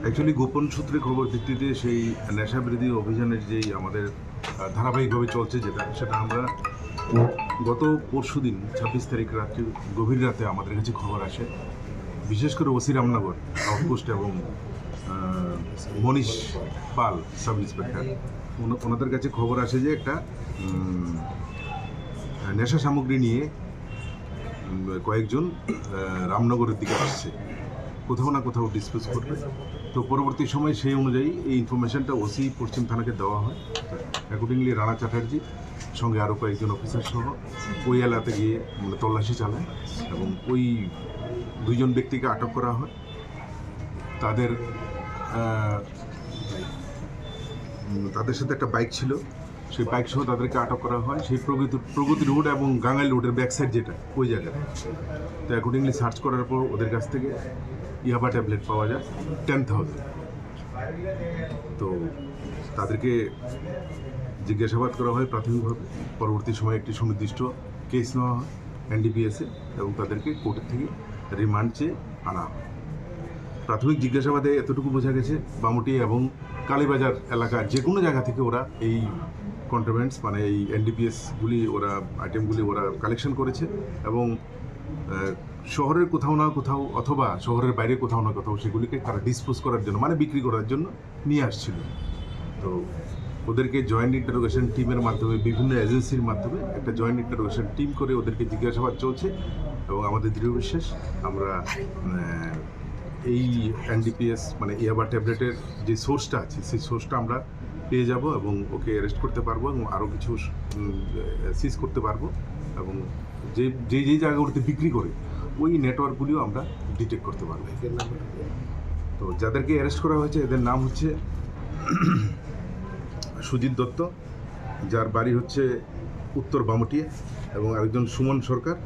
Actually গোপন সূত্রে খবর ভিত্তিতে সেই নেশা বিরোধী অভিযানের যেই আমাদের ধারাবাহিকভাবে চলছে যেটা, সেটা আমরা গত পরশু দিন, ছাব্বিশ তারিখ রাত্রি, গভীর রাতে আমাদের কাছে খবর আসে। বিশেষ করে ওসি রামনগর, আউটপোস্ট এবং মনীষ পাল, সাব ইন্সপেক্টর ওনা- ওনাদের কাছে খবর আসে যে একটা নেশা সামগ্রী নিয়ে কয়েকজন রামনগরের দিকে আসছে। কোথাও না কোথাও ডিসপিউজ করবে। তো পরবর্তী সময় সেই অনুযায়ী এই ইনফরমেশনটা ওসি পশ্চিম থানাকে দেওয়া হয়। অ্যাকর্ডিংলি রানা চ্যাটার্জি, সঙ্গে আরও কয়েকজন অফিসার সহ ওই এলাকাতে গিয়ে মানে তল্লাশি চালায় এবং ওই দুইজন ব্যক্তিকে আটক করা হয়। তাদের তাদের সাথে একটা বাইক ছিল। সেই বাইক সহ তাদেরকে আটক করা হয়। সেই প্রগতি প্রগতি রোড এবং গাঙ্গাইল রোডের ব্যাক সাইড যেটা, ওই জায়গায় তো অ্যাকর্ডিংলি সার্চ করার পর ওদের কাছ থেকে ইয়াবা ট্যাবলেট পাওয়া যায় টেন থাউজেন্ড তো তাদেরকে জিজ্ঞাসাবাদ করা হয় প্রাথমিকভাবে। পরবর্তী সময়ে একটি সুনির্দিষ্ট কেস নেওয়া হয় এনডিপিএসে এবং তাদেরকে কোর্টের থেকে রিমান্ড চেয়ে আনা হয়। প্রাথমিক জিজ্ঞাসাবাদে এতটুকু বোঝা গেছে, বামুটি এবং কালীবাজার এলাকার যে কোনো জায়গা থেকে ওরা এই কন্ট্রাভেন্টস মানে এই এনডিপিএসগুলি ওরা আইটেমগুলি ওরা কালেকশন করেছে এবং শহরের কোথাও না কোথাও অথবা শহরের বাইরে কোথাও না কোথাও সেগুলিকে তারা ডিসপোজ করার জন্য মানে বিক্রি করার জন্য নিয়ে আসছিল। তো ওদেরকে জয়েন্ট ইন্টারোগেশন টিমের মাধ্যমে, বিভিন্ন এজেন্সির মাধ্যমে একটা জয়েন্ট ইন্টারোগেশন টিম করে ওদেরকে জিজ্ঞাসাবাদ চলছে এবং আমাদের দৃঢ় বিশ্বাস, আমরা এই এনডিপিএস মানে ইয়াবা ট্যাবলেটের যে সোর্সটা আছে, সেই সোর্সটা আমরা পেয়ে যাব এবং ওকে অ্যারেস্ট করতে পারব এবং আরও কিছু সিজ করতে পারব এবং যে যে যে জায়গাগুলোতে বিক্রি করে ওই নেটওয়ার্কগুলিও আমরা ডিটেক্ট করতে পারব। তো যাদেরকে অ্যারেস্ট করা হয়েছে এদের নাম হচ্ছে সুজিত দত্ত যার বাড়ি হচ্ছে উত্তর বামটিয়া এবং আরেকজন সুমন সরকার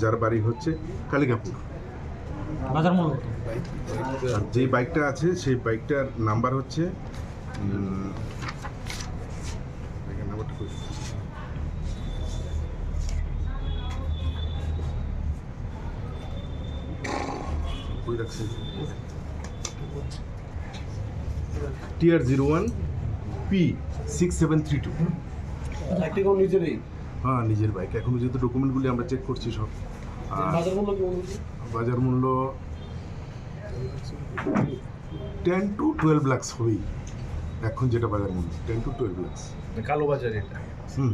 যার বাড়ি হচ্ছে কালিকাপুর। যে বাইকটা আছে সেই বাইকটার নাম্বার হচ্ছে TR zero one P six seven three two একটি কোন নিজেরই হ্যাঁ নিজের বাইক এখনও যেহেতু ডকুমেন্টগুলি আমরা চেক করছি সব। আর বাজার মূল্য? বাজার মূল্য টেন টু টুয়েলভ লাক্স হবেই। এখন যেটা বাজার মূল্য টেন টু টুয়েলভ লাক্স কালো বাজার এটা। হুম।